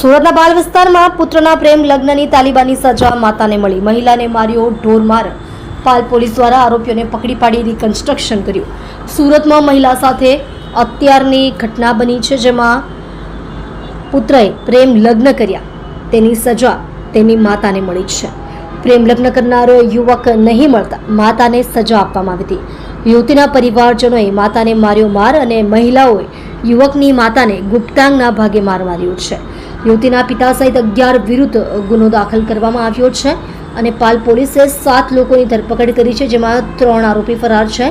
સુરતના બાલ વિસ્તારમાં પુત્રના પ્રેમ લગ્નની તાલિબાની સજા માતાને મળી. મહિલાને માર્યો ઢોરમાર. પાલ પોલીસ દ્વારા આરોપીઓને પકડી પાડી રિકન્સ્ટ્રક્શન કર્યું. સુરતમાં મહિલા સાથે અત્યારની ઘટના બની છે જેમાં પુત્રએ પ્રેમ લગ્ન કર્યા. તેની સજા તેની માતાને મળી છે. પ્રેમ લગ્ન કરનારો યુવક નહીં મળતા માતાને સજા આપવામાં આવી હતી. યુવતીના પરિવારજનોએ માતાને માર્યો માર અને મહિલાઓએ યુવકની માતાને ગુપ્તાંગના ભાગે માર માર્યો છે. યુવતીના પિતા સહિત અગિયાર વિરુદ્ધ ગુનો દાખલ કરવામાં આવ્યો છે અને પાલ પોલીસે સાત લોકોની ધરપકડ કરી છે, જેમાં ત્રણ આરોપી ફરાર છે.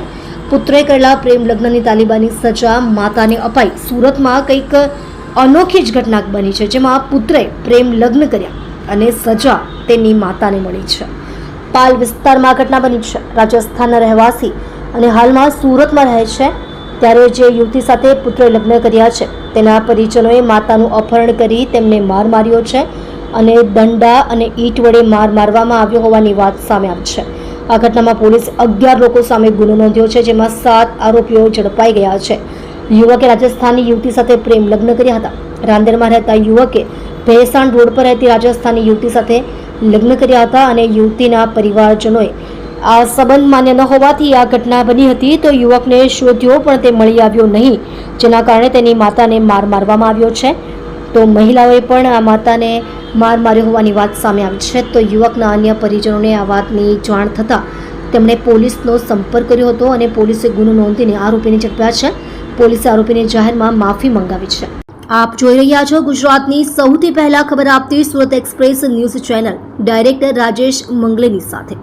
પુત્રે કરેલા પ્રેમ લગ્નની તાલિબાની સજા, માતાને અપાઈ. સુરતમાં કંઈક અનોખી જ ઘટના બની છે, જેમાં પુત્રે પ્રેમ લગ્ન કર્યા અને સજા તેની માતાને મળી છે. પાલ વિસ્તારમાં ઘટના બની છે. રાજસ્થાનના રહેવાસી અને હાલમાં સુરતમાં રહે છે, ત્યારે જે યુવતી સાથે પુત્રે લગ્ન કર્યા છે તેના પરિજનોએ માતાનું અપહરણ કરી તેમને માર માર્યો છે અને દંડા અને ઈંટ વડે માર મારવામાં આવ્યો હોવાની વાત સામે આવી છે. આ ઘટનામાં પોલીસ અગિયાર લોકો સામે ગુનો નોંધ્યો છે, જેમાં સાત આરોપીઓ ઝડપાઈ ગયા છે. યુવકે રાજસ્થાની યુવતી સાથે પ્રેમ લગ્ન કર્યા હતા. રાંદેરમાં રહેતા યુવકે ભેસાણ રોડ પર રહેતી રાજસ્થાની યુવતી સાથે લગ્ન કર્યા હતા અને યુવતીના પરિવારજનોએ આ સંબંધ માન્ય ન હોવાથી આ ઘટના બની હતી તો યુવકને શોધ્યો, પણ તે મળી આવ્યો નહીં. જેના કારણે તેની માતાને માર મારવામાં આવ્યો છે. તો મહિલાઓએ પણ આ માતાને માર માર્યો હોવાની વાત સામે આવી છે. તો યુવકના અન્ય પરિજનોને આ વાતની જાણ થતાં તેમણે પોલીસનો સંપર્ક કર્યો હતો અને પોલીસે ગુનો નોંધીને આરોપીને ઝડપ્યા છે. પોલીસે આરોપીને જાહેરમાં માફી મંગાવી છે. આપ જોઈ રહ્યા છો ગુજરાતની સૌથી પહેલા ખબર આપતી Surat express news channel. Director Rajesh મંગલેની સાથે.